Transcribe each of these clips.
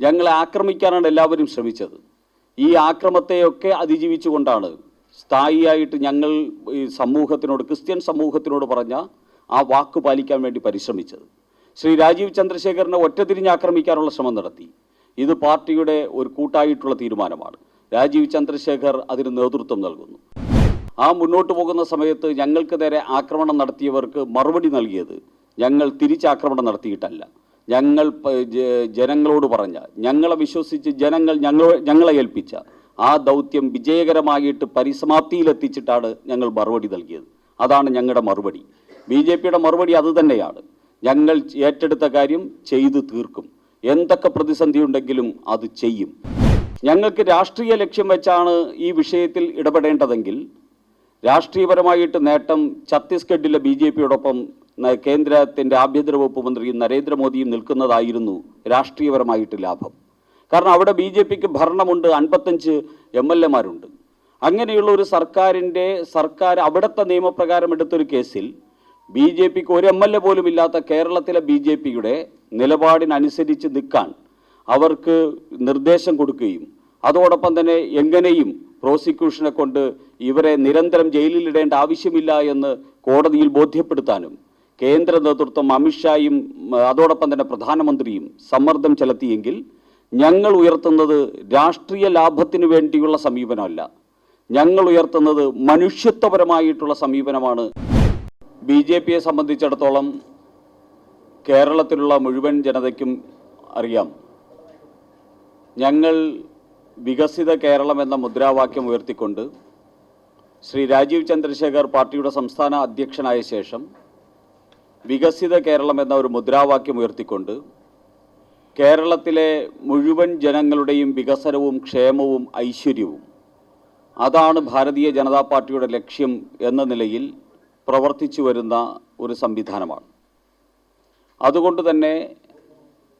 ഞങ്ങളെ ആക്രമിക്കാനാണ് എല്ലാവരും ശ്രമിച്ചത്. ഈ ആക്രമത്തെയൊക്കെ അതിജീവിച്ചുകൊണ്ടാണ് സ്ഥായിയായിട്ട് ഞങ്ങൾ ഈ സമൂഹത്തിനോട് ക്രിസ്ത്യൻ സമൂഹത്തിനോട് പറഞ്ഞ ആ വാക്ക് പാലിക്കാൻ വേണ്ടി പരിശ്രമിച്ചത്. ശ്രീ രാജീവ് ചന്ദ്രശേഖരനെ ഒറ്റതിരിഞ്ഞ് ആക്രമിക്കാനുള്ള ശ്രമം നടത്തി. ഇത് പാർട്ടിയുടെ ഒരു കൂട്ടായിട്ടുള്ള തീരുമാനമാണ്. രാജീവ് ചന്ദ്രശേഖർ അതിന് നേതൃത്വം നൽകുന്നു. ആ മുന്നോട്ട് പോകുന്ന സമയത്ത് ഞങ്ങൾക്ക് നേരെ ആക്രമണം നടത്തിയവർക്ക് മറുപടി നൽകിയത് ഞങ്ങൾ തിരിച്ചാക്രമണം നടത്തിയിട്ടല്ല. ഞങ്ങൾ ജനങ്ങളോട് പറഞ്ഞ ഞങ്ങളെ വിശ്വസിച്ച് ജനങ്ങൾ ഞങ്ങൾ ഞങ്ങളെ ഏൽപ്പിച്ച ആ ദൗത്യം വിജയകരമായിട്ട് പരിസമാപ്തിയിലെത്തിച്ചിട്ടാണ് ഞങ്ങൾ മറുപടി നൽകിയത്. അതാണ് ഞങ്ങളുടെ മറുപടി. ബി ജെ പിയുടെ മറുപടി അതുതന്നെയാണ് ഞങ്ങൾ ഏറ്റെടുത്ത കാര്യം ചെയ്തു തീർക്കും. എന്തൊക്കെ പ്രതിസന്ധി ഉണ്ടെങ്കിലും അത് ചെയ്യും. ഞങ്ങൾക്ക് രാഷ്ട്രീയ ലക്ഷ്യം വെച്ചാണ് ഈ വിഷയത്തിൽ ഇടപെടേണ്ടതെങ്കിൽ രാഷ്ട്രീയപരമായിട്ട് നേട്ടം ഛത്തീസ്ഗഡിലെ ബി ജെ പിയോടൊപ്പം കേന്ദ്രത്തിന്റെ ആഭ്യന്തര വകുപ്പ് മന്ത്രി നരേന്ദ്രമോദിയും നിൽക്കുന്നതായിരുന്നു രാഷ്ട്രീയപരമായിട്ട് ലാഭം. കാരണം അവിടെ ബി ജെ പിക്ക് ഭരണമുണ്ട് അൻപത്തഞ്ച് എം എൽ എമാരുണ്ട് അങ്ങനെയുള്ള ഒരു സർക്കാരിന്റെ സർക്കാർ അവിടുത്തെ നിയമപ്രകാരം എടുത്തൊരു കേസിൽ ബി ജെ പിക്ക് ഒരു എം എൽ എ പോലും ഇല്ലാത്ത കേരളത്തിലെ ബി ജെ പിയുടെ നിലപാടിനനുസരിച്ച് നിൽക്കാൻ അവർക്ക് നിർദ്ദേശം കൊടുക്കുകയും അതോടൊപ്പം തന്നെ എങ്ങനെയും പ്രോസിക്യൂഷനെ കൊണ്ട് ഇവരെ നിരന്തരം ജയിലിലിടേണ്ട ആവശ്യമില്ല എന്ന് കോടതിയിൽ ബോധ്യപ്പെടുത്താനും കേന്ദ്ര നേതൃത്വം അമിത്ഷായും അതോടൊപ്പം തന്നെ പ്രധാനമന്ത്രിയും സമ്മർദ്ദം ചെലുത്തിയെങ്കിൽ ഞങ്ങൾ ഉയർത്തുന്നത് രാഷ്ട്രീയ ലാഭത്തിനു വേണ്ടിയുള്ള സമീപനമല്ല. ഞങ്ങൾ ഉയർത്തുന്നത് മനുഷ്യത്വപരമായിട്ടുള്ള സമീപനമാണ്. ബി ജെ പിയെ സംബന്ധിച്ചിടത്തോളം കേരളത്തിലുള്ള മുഴുവൻ ജനതയ്ക്കും അറിയാം. ഞങ്ങൾ വികസിത കേരളം എന്ന മുദ്രാവാക്യം ഉയർത്തിക്കൊണ്ട് ശ്രീ രാജീവ് ചന്ദ്രശേഖർ പാർട്ടിയുടെ സംസ്ഥാന അധ്യക്ഷനായ ശേഷം വികസിത കേരളം എന്ന ഒരു മുദ്രാവാക്യം ഉയർത്തിക്കൊണ്ട് കേരളത്തിലെ മുഴുവൻ ജനങ്ങളുടെയും വികസനവും ക്ഷേമവും ഐശ്വര്യവും അതാണ് ഭാരതീയ ജനതാ പാർട്ടിയുടെ ലക്ഷ്യം എന്ന നിലയിൽ പ്രവർത്തിച്ചു വരുന്ന ഒരു സംവിധാനമാണ്. അതുകൊണ്ട് തന്നെ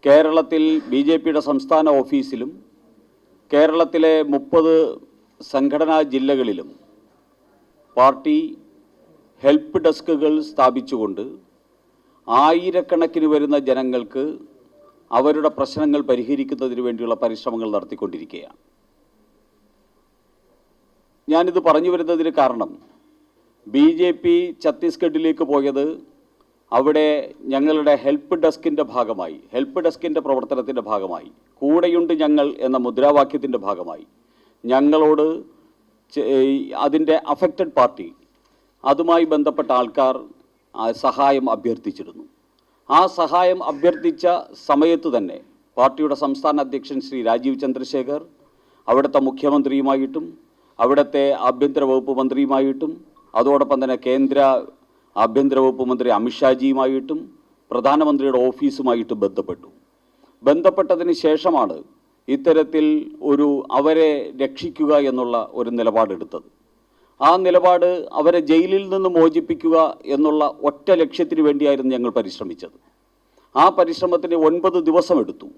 കേരളത്തിൽ ബി ജെ പിയുടെ സംസ്ഥാന ഓഫീസിലും കേരളത്തിലെ മുപ്പത് സംഘടനാ ജില്ലകളിലും പാർട്ടി ഹെൽപ്പ് ഡെസ്കുകൾ സ്ഥാപിച്ചുകൊണ്ട് ആയിരക്കണക്കിന് വരുന്ന ജനങ്ങൾക്ക് അവരുടെ പ്രശ്നങ്ങൾ പരിഹരിക്കുന്നതിന് വേണ്ടിയുള്ള പരിശ്രമങ്ങൾ നടത്തിക്കൊണ്ടിരിക്കുകയാണ്. ഞാനിത് പറഞ്ഞു വരുന്നതിന് കാരണം ബി ജെ പി ഛത്തീസ്ഗഡിലേക്ക് പോയത് അവിടെ ഞങ്ങളുടെ ഹെൽപ്പ് ഡെസ്കിന്റെ ഭാഗമായി ഹെൽപ്പ് ഡെസ്കിന്റെ പ്രവർത്തനത്തിന്റെ ഭാഗമായി കൂടെയുണ്ട് ഞങ്ങൾ എന്ന മുദ്രാവാക്യത്തിന്റെ ഭാഗമായി ഞങ്ങളോട് അതിന്റെ അഫക്റ്റഡ് പാർട്ടി അതുമായി ബന്ധപ്പെട്ട ആൾക്കാർ സഹായം അഭ്യർത്ഥിച്ചിരുന്നു. ആ സഹായം അഭ്യർത്ഥിച്ച സമയത്ത് തന്നെ പാർട്ടിയുടെ സംസ്ഥാന അധ്യക്ഷൻ ശ്രീ രാജീവ് ചന്ദ്രശേഖർ അവിടുത്തെ മുഖ്യമന്ത്രിയുമായിട്ടും അവിടുത്തെ ആഭ്യന്തര വകുപ്പ് മന്ത്രിയുമായിട്ടും അതോടൊപ്പം തന്നെ കേന്ദ്ര ആഭ്യന്തര വകുപ്പ് മന്ത്രി അമിത്ഷാജിയുമായിട്ടും പ്രധാനമന്ത്രിയുടെ ഓഫീസുമായിട്ടും ബന്ധപ്പെട്ടു. ബന്ധപ്പെട്ടതിന് ശേഷമാണ് ഇത്തരത്തിൽ ഒരു അവരെ രക്ഷിക്കുക എന്നുള്ള ഒരു നിലപാടെടുത്തത് ആ നിലപാട് അവരെ ജയിലിൽ നിന്ന് മോചിപ്പിക്കുക എന്നുള്ള ഒറ്റ ലക്ഷ്യത്തിന് വേണ്ടിയായിരുന്നു ഞങ്ങൾ പരിശ്രമിച്ചത്. ആ പരിശ്രമത്തിന് ഒൻപത് ദിവസം എടുത്തു.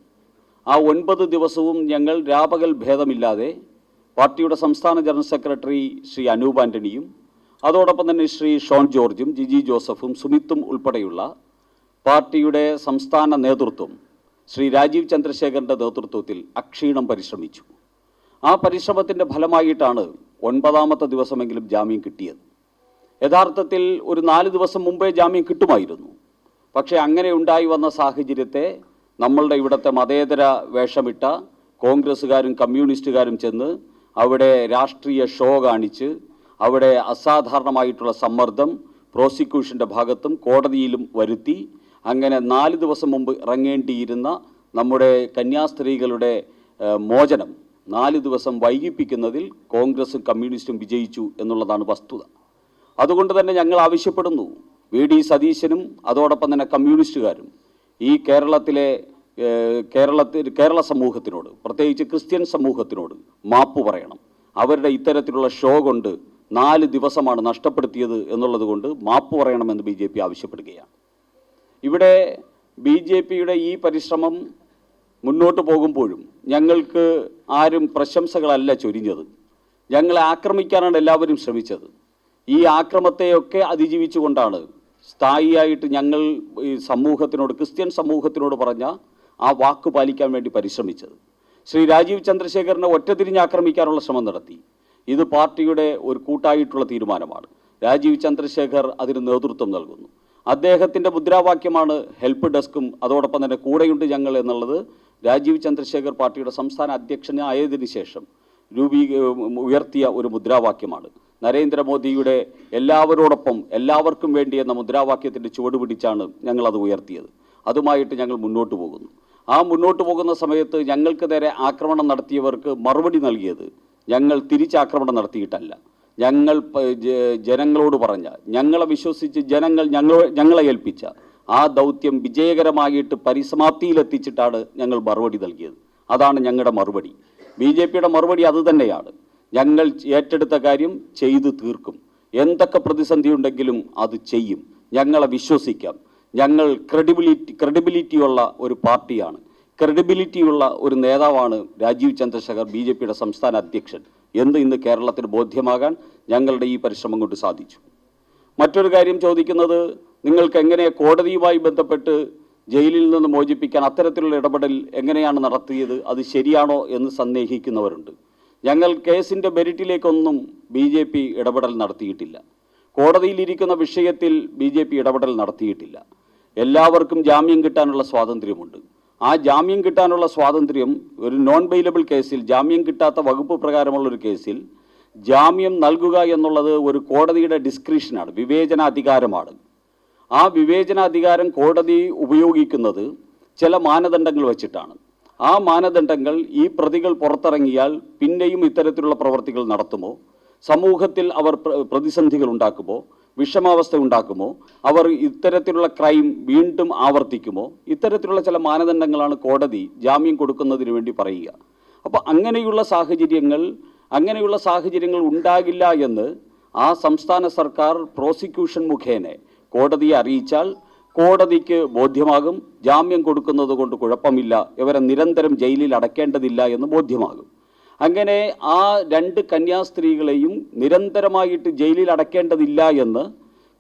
ആ ഒൻപത് ദിവസവും ഞങ്ങൾ രാപകൽ ഭേദമില്ലാതെ പാർട്ടിയുടെ സംസ്ഥാന ജനറൽ സെക്രട്ടറി ശ്രീ അനൂപ് ആന്റണിയും അതോടൊപ്പം തന്നെ ശ്രീ ഷോൺ ജോർജും ജിജി ജോസഫും സുമിത്തും ഉൾപ്പെടെയുള്ള പാർട്ടിയുടെ സംസ്ഥാന നേതൃത്വം ശ്രീ രാജീവ് ചന്ദ്രശേഖരന്റെ നേതൃത്വത്തിൽ അക്ഷീണം പരിശ്രമിച്ചു. ആ പരിശ്രമത്തിന്റെ ഫലമായിട്ടാണ് ഒൻപതാമത്തെ ദിവസമെങ്കിലും ജാമ്യം കിട്ടിയത്. യഥാർത്ഥത്തിൽ ഒരു നാല് ദിവസം മുമ്പേ ജാമ്യം കിട്ടുമായിരുന്നു. പക്ഷേ അങ്ങനെ ഉണ്ടായി വന്ന സാഹചര്യത്തെ നമ്മളുടെ ഇവിടുത്തെ മതേതര വേഷമിട്ട കോൺഗ്രസ്സുകാരും കമ്മ്യൂണിസ്റ്റുകാരും ചെന്ന് അവിടെ രാഷ്ട്രീയ ഷോ കാണിച്ച് അവിടെ അസാധാരണമായിട്ടുള്ള സമ്മർദ്ദം പ്രോസിക്യൂഷന്റെ ഭാഗത്തും കോടതിയിലും വരുത്തി അങ്ങനെ നാല് ദിവസം മുമ്പ് ഇറങ്ങേണ്ടിയിരുന്ന നമ്മുടെ കന്യാസ്ത്രീകളുടെ മോചനം നാല് ദിവസം വൈകിപ്പിക്കുന്നതിൽ കോൺഗ്രസും കമ്മ്യൂണിസ്റ്റും വിജയിച്ചു എന്നുള്ളതാണ് വസ്തുത. അതുകൊണ്ട് തന്നെ ഞങ്ങൾ ആവശ്യപ്പെടുന്നു. വി. ഡി. സതീശനും അതോടൊപ്പം തന്നെ കമ്മ്യൂണിസ്റ്റുകാരും ഈ കേരളത്തിലെ കേരളത്തിൽ കേരള സമൂഹത്തിനോട് പ്രത്യേകിച്ച് ക്രിസ്ത്യൻ സമൂഹത്തിനോട് മാപ്പ് പറയണം. അവരുടെ ഇത്തരത്തിലുള്ള ഷോ കൊണ്ട് നാല് ദിവസമാണ് നഷ്ടപ്പെടുത്തിയത് എന്നുള്ളത് കൊണ്ട് മാപ്പ് പറയണമെന്ന് ബി ജെ പി ആവശ്യപ്പെടുകയാണ്. ഇവിടെ ബി ജെ പിയുടെ ഈ പരിശ്രമം മുന്നോട്ട് പോകുമ്പോഴും ഞങ്ങൾക്ക് ആരും പ്രശംസകളല്ല ചൊരിഞ്ഞത്. ഞങ്ങളെ ആക്രമിക്കാനാണ് എല്ലാവരും ശ്രമിച്ചത്. ഈ ആക്രമത്തെയൊക്കെ അതിജീവിച്ചുകൊണ്ടാണ് സ്ഥായിയായിട്ട് ഞങ്ങൾ ഈ സമൂഹത്തിനോട് ക്രിസ്ത്യൻ സമൂഹത്തിനോട് പറഞ്ഞ ആ വാക്ക് പാലിക്കാൻ വേണ്ടി പരിശ്രമിച്ചത്. ശ്രീ രാജീവ് ചന്ദ്രശേഖരനെ ഒറ്റതിരിഞ്ഞ് ആക്രമിക്കാനുള്ള ശ്രമം നടത്തി. ഇത് പാർട്ടിയുടെ ഒരു കൂട്ടായിട്ടുള്ള തീരുമാനമാണ്. രാജീവ് ചന്ദ്രശേഖർ അതിന് നേതൃത്വം നൽകുന്നു. അദ്ദേഹത്തിന്റെ മുദ്രാവാക്യമാണ് ഹെൽപ്പ് ഡെസ്കും അതോടൊപ്പം തന്നെ കൂടെയുണ്ട് ഞങ്ങൾ എന്നുള്ളത് രാജീവ് ചന്ദ്രശേഖർ പാർട്ടിയുടെ സംസ്ഥാന അധ്യക്ഷനായതിനു ശേഷം രൂപീ ഉയർത്തിയ ഒരു മുദ്രാവാക്യമാണ്. നരേന്ദ്രമോദിയുടെ എല്ലാവരോടൊപ്പം എല്ലാവർക്കും വേണ്ടി എന്ന മുദ്രാവാക്യത്തിന്റെ ചുവട് പിടിച്ചാണ് ഞങ്ങളത് ഉയർത്തിയത്. അതുമായിട്ട് ഞങ്ങൾ മുന്നോട്ട് പോകുന്നു. ആ മുന്നോട്ട് പോകുന്ന സമയത്ത് ഞങ്ങൾക്ക് നേരെ ആക്രമണം നടത്തിയവർക്ക് മറുപടി നൽകിയത് ഞങ്ങൾ തിരിച്ചാക്രമണം നടത്തിയിട്ടല്ല. ഞങ്ങൾ ജനങ്ങളോട് പറഞ്ഞ ഞങ്ങളെ വിശ്വസിച്ച് ജനങ്ങൾ ഞങ്ങൾ ഞങ്ങളെ ഏൽപ്പിച്ച ആ ദൗത്യം വിജയകരമായിട്ട് പരിസമാപ്തിയിലെത്തിച്ചിട്ടാണ് ഞങ്ങൾ മറുപടി നൽകിയത്. അതാണ് ഞങ്ങളുടെ മറുപടി. ബി ജെ പിയുടെ മറുപടി അതുതന്നെയാണ് ഞങ്ങൾ ഏറ്റെടുത്ത കാര്യം ചെയ്തു തീർക്കും. എന്തൊക്കെ പ്രതിസന്ധി ഉണ്ടെങ്കിലും അത് ചെയ്യും. ഞങ്ങളെ വിശ്വസിക്കാം. ഞങ്ങൾ ക്രെഡിബിലിറ്റി ക്രെഡിബിലിറ്റിയുള്ള ഒരു പാർട്ടിയാണ്. ക്രെഡിബിലിറ്റിയുള്ള ഒരു നേതാവാണ് രാജീവ് ചന്ദ്രശേഖർ ബി ജെ പിയുടെ സംസ്ഥാന അധ്യക്ഷൻ. എന്ന് ഇന്ന് കേരളത്തിന് ബോധ്യമാകാൻ ഞങ്ങളുടെ ഈ പരിശ്രമം കൊണ്ട് സാധിച്ചു. മറ്റൊരു കാര്യം ചോദിക്കുന്നത് നിങ്ങൾക്ക് എങ്ങനെ കോടതിയുമായി ബന്ധപ്പെട്ട് ജയിലിൽ നിന്ന് മോചിപ്പിക്കാൻ അത്തരത്തിലുള്ള ഇടപെടൽ എങ്ങനെയാണ് നടത്തിയത് അത് ശരിയാണോ എന്ന് സന്ദേഹിക്കുന്നവരുണ്ട്. ഞങ്ങൾ കേസിന്റെ മെരിറ്റിലേക്കൊന്നും ബി ജെ പി ഇടപെടൽ നടത്തിയിട്ടില്ല. കോടതിയിലിരിക്കുന്ന വിഷയത്തിൽ ബി ജെ പി ഇടപെടൽ നടത്തിയിട്ടില്ല. എല്ലാവർക്കും ജാമ്യം കിട്ടാനുള്ള സ്വാതന്ത്ര്യമുണ്ട്. ആ ജാമ്യം കിട്ടാനുള്ള സ്വാതന്ത്ര്യം ഒരു നോൺ ബെയിലബിൾ കേസിൽ ജാമ്യം കിട്ടാത്ത വകുപ്പ് പ്രകാരമുള്ള ഒരു കേസിൽ ജാമ്യം നൽകുക എന്നുള്ളത് ഒരു കോടതിയുടെ ഡിസ്ക്രിഷനാണ് വിവേചനാധികാരമാണ്. ആ വിവേചനാധികാരം കോടതി ഉപയോഗിക്കുന്നത് ചില മാനദണ്ഡങ്ങൾ വച്ചിട്ടാണ്. ആ മാനദണ്ഡങ്ങൾ ഈ പ്രതികൾ പുറത്തിറങ്ങിയാൽ പിന്നെയും ഇത്തരത്തിലുള്ള പ്രവർത്തികൾ നടത്തുമോ? സമൂഹത്തിൽ അവർ പ്ര- പ്രതിസന്ധികൾ ഉണ്ടാക്കുമോ? വിഷമാവസ്ഥ ഉണ്ടാക്കുമോ? അവർ ഇത്തരത്തിലുള്ള ക്രൈം വീണ്ടും ആവർത്തിക്കുമോ? ഇത്തരത്തിലുള്ള ചില മാനദണ്ഡങ്ങളാണ് കോടതി ജാമ്യം കൊടുക്കുന്നതിന് വേണ്ടി പറയുക. അപ്പോൾ അങ്ങനെയുള്ള സാഹചര്യങ്ങൾ അങ്ങനെയുള്ള സാഹചര്യങ്ങൾ ഉണ്ടാകില്ല എന്ന് ആ സംസ്ഥാന സർക്കാർ പ്രോസിക്യൂഷൻ മുഖേന കോടതിയെ അറിയിച്ചാൽ കോടതിക്ക് ബോധ്യമാകും. ജാമ്യം കൊടുക്കുന്നത് കൊണ്ട് കുഴപ്പമില്ല. ഇവരെ നിരന്തരം ജയിലിൽ അടക്കേണ്ടതില്ല എന്ന് ബോധ്യമാകും. അങ്ങനെ ആ രണ്ട് കന്യാസ്ത്രീകളെയും നിരന്തരമായിട്ട് ജയിലിൽ അടക്കേണ്ടതില്ല എന്ന്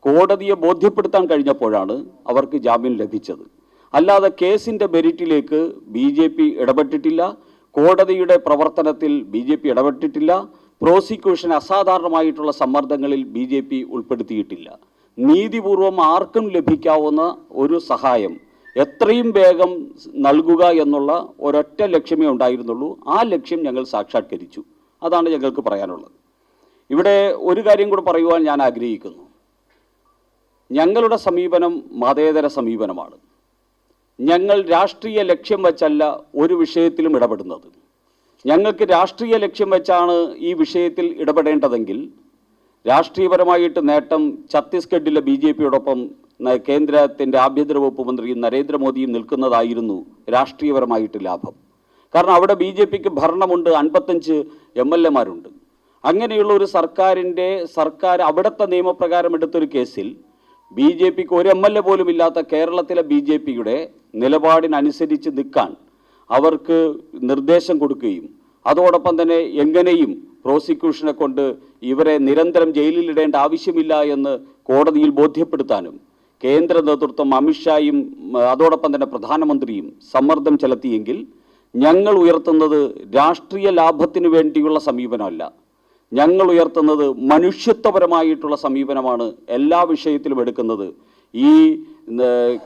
കോടതിയെ ബോധ്യപ്പെടുത്താൻ കഴിഞ്ഞപ്പോഴാണ് അവർക്ക് ജാമ്യം ലഭിച്ചത്. അല്ലാതെ കേസിന്റെ മെരിറ്റിലേക്ക് ബി ജെ പി ഇടപെട്ടിട്ടില്ല. കോടതിയുടെ പ്രവർത്തനത്തിൽ ബി ജെ പി ഇടപെട്ടിട്ടില്ല. പ്രോസിക്യൂഷൻ അസാധാരണമായിട്ടുള്ള സമ്മർദ്ദങ്ങളിൽ ബി ജെ പി ഉൾപ്പെടുത്തിയിട്ടില്ല. നീതിപൂർവം ആർക്കും ലഭിക്കാവുന്ന ഒരു സഹായം എത്രയും വേഗം നൽകുക എന്നുള്ള ഒരൊറ്റ ലക്ഷ്യമേ ഉണ്ടായിരുന്നുള്ളൂ. ആ ലക്ഷ്യം ഞങ്ങൾ സാക്ഷാത്കരിച്ചു. അതാണ് ഞങ്ങൾക്ക് പറയാനുള്ളത്. ഇവിടെ ഒരു കാര്യം കൂടെ പറയുവാൻ ഞാൻ ആഗ്രഹിക്കുന്നു. ഞങ്ങളുടെ സമീപനം മതേതര സമീപനമാണ്. ഞങ്ങൾ രാഷ്ട്രീയ ലക്ഷ്യം വെച്ചല്ല ഒരു വിഷയത്തിലും ഇടപെടുന്നത്. ഞങ്ങൾക്ക് രാഷ്ട്രീയ ലക്ഷ്യം വെച്ചാണ് ഈ വിഷയത്തിൽ ഇടപെടേണ്ടതെങ്കിൽ രാഷ്ട്രീയപരമായിട്ട് നേട്ടം ഛത്തീസ്ഗഡിലെ ബി ജെ പിയോടൊപ്പം കേന്ദ്രത്തിന്റെ ആഭ്യന്തര വകുപ്പ് മന്ത്രി നരേന്ദ്രമോദിയും നിൽക്കുന്നതായിരുന്നു രാഷ്ട്രീയപരമായിട്ട് ലാഭം. കാരണം അവിടെ ബി ജെ പിക്ക് ഭരണമുണ്ട് അൻപത്തഞ്ച് എം എൽ എമാരുണ്ട് അങ്ങനെയുള്ള ഒരു സർക്കാരിന്റെ സർക്കാർ അവിടുത്തെ നിയമപ്രകാരം എടുത്തൊരു കേസിൽ ബി ജെ പിക്ക് ഒരു എം എൽ എ പോലും ഇല്ലാത്ത കേരളത്തിലെ ബി ജെ പിയുടെ നിലപാടിനനുസരിച്ച് നിൽക്കാൻ അവർക്ക് നിർദ്ദേശം കൊടുക്കുകയും അതോടൊപ്പം തന്നെ എങ്ങനെയും പ്രോസിക്യൂഷനെ കൊണ്ട് ഇവരെ നിരന്തരം ജയിലിലിടേണ്ട ആവശ്യമില്ല എന്ന് കോടതിയിൽ ബോധ്യപ്പെടുത്താനും കേന്ദ്ര നേതൃത്വം അമിത്ഷായും അതോടൊപ്പം തന്നെ പ്രധാനമന്ത്രിയും സമ്മർദ്ദം ചെലുത്തിയെങ്കിൽ ഞങ്ങൾ ഉയർത്തുന്നത് രാഷ്ട്രീയ ലാഭത്തിന് വേണ്ടിയുള്ള സമീപനമല്ല. ഞങ്ങൾ ഉയർത്തുന്നത് മനുഷ്യത്വപരമായിട്ടുള്ള സമീപനമാണ് എല്ലാ വിഷയത്തിലും എടുക്കുന്നത്. ഈ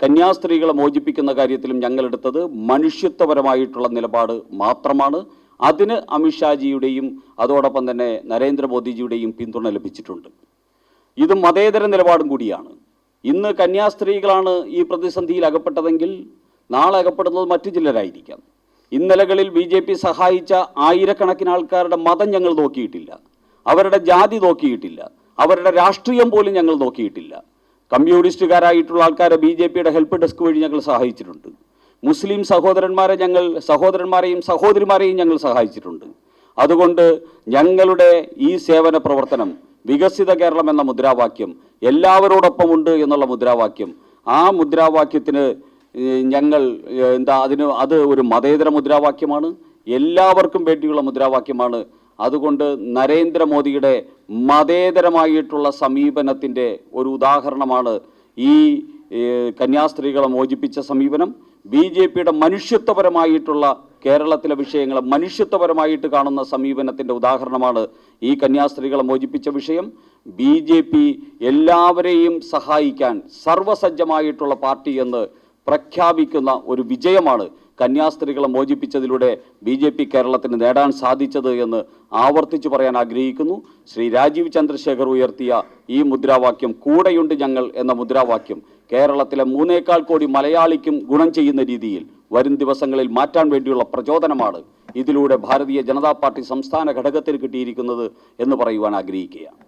കന്യാസ്ത്രീകളെ മോചിപ്പിക്കുന്ന കാര്യത്തിലും ഞങ്ങൾ ഞങ്ങളെടുത്തത് മനുഷ്യത്വപരമായിട്ടുള്ള നിലപാട് മാത്രമാണ്. അതിന് അമിത്ഷാജിയുടെയും അതോടൊപ്പം തന്നെ നരേന്ദ്രമോദിജിയുടെയും പിന്തുണ ലഭിച്ചിട്ടുണ്ട്. ഇത് മതേതര നിലപാടും കൂടിയാണ്. ഇന്ന് കന്യാസ്ത്രീകളാണ് ഈ പ്രതിസന്ധിയിൽ അകപ്പെട്ടതെങ്കിൽ നാളെ അകപ്പെടുന്നത് മറ്റു ചിലരായിരിക്കാം. ഇന്നലകളിൽ ബി ജെ പി സഹായിച്ച ആയിരക്കണക്കിന് ആൾക്കാരുടെ മതം ഞങ്ങൾ നോക്കിയിട്ടില്ല. അവരുടെ ജാതി നോക്കിയിട്ടില്ല. അവരുടെ രാഷ്ട്രീയം പോലും ഞങ്ങൾ നോക്കിയിട്ടില്ല. കമ്മ്യൂണിസ്റ്റുകാരായിട്ടുള്ള ആൾക്കാരെ ബി ജെ പിയുടെ ഹെൽപ്പ് ഡെസ്ക് വഴി ഞങ്ങൾ സഹായിച്ചിട്ടുണ്ട്. മുസ്ലിം സഹോദരന്മാരെ ഞങ്ങൾ സഹോദരന്മാരെയും സഹോദരിമാരെയും ഞങ്ങൾ സഹായിച്ചിട്ടുണ്ട്. അതുകൊണ്ട് ഞങ്ങളുടെ ഈ സേവന പ്രവർത്തനം വികസിത കേരളം എന്ന മുദ്രാവാക്യം എല്ലാവരോടൊപ്പമുണ്ട് എന്നുള്ള മുദ്രാവാക്യം. ആ മുദ്രാവാക്യത്തിന് ഞങ്ങൾ എന്താ അതിന് അത് ഒരു മതേതര മുദ്രാവാക്യമാണ്. എല്ലാവർക്കും വേണ്ടിയുള്ള മുദ്രാവാക്യമാണ്. അതുകൊണ്ട് നരേന്ദ്രമോദിയുടെ മതേതരമായിട്ടുള്ള സമീപനത്തിന്റെ ഒരു ഉദാഹരണമാണ് ഈ കന്യാസ്ത്രീകളെ മോചിപ്പിച്ച സമീപനം. ബി ജെ പിയുടെ മനുഷ്യത്വപരമായിട്ടുള്ള കേരളത്തിലെ വിഷയങ്ങളെ മനുഷ്യത്വപരമായിട്ട് കാണുന്ന സമീപനത്തിന്റെ ഉദാഹരണമാണ് ഈ കന്യാസ്ത്രീകളെ മോചിപ്പിച്ച വിഷയം. ബി ജെ പി എല്ലാവരെയും സഹായിക്കാൻ സർവസജ്ജമായിട്ടുള്ള പാർട്ടി എന്ന് പ്രഖ്യാപിക്കുന്ന ഒരു വിജയമാണ് കന്യാസ്ത്രീകളെ മോചിപ്പിച്ചതിലൂടെ ബി ജെ പി കേരളത്തിന് നേടാൻ സാധിച്ചത് എന്ന് ആവർത്തിച്ചു പറയാൻ ആഗ്രഹിക്കുന്നു. ശ്രീ രാജീവ് ചന്ദ്രശേഖർ ഉയർത്തിയ ഈ മുദ്രാവാക്യം കൂടെയുണ്ട് ഞങ്ങൾ എന്ന മുദ്രാവാക്യം കേരളത്തിലെ മൂന്നേക്കാൾ കോടി മലയാളിക്കും ഗുണം ചെയ്യുന്ന രീതിയിൽ വരും ദിവസങ്ങളിൽ മാറ്റാൻ വേണ്ടിയുള്ള പ്രചോദനമാണ് ഇതിലൂടെ ഭാരതീയ ജനതാ പാർട്ടി സംസ്ഥാന ഘടകത്തിന് കിട്ടിയിരിക്കുന്നത് എന്ന് പറയുവാൻ ആഗ്രഹിക്കുകയാണ്.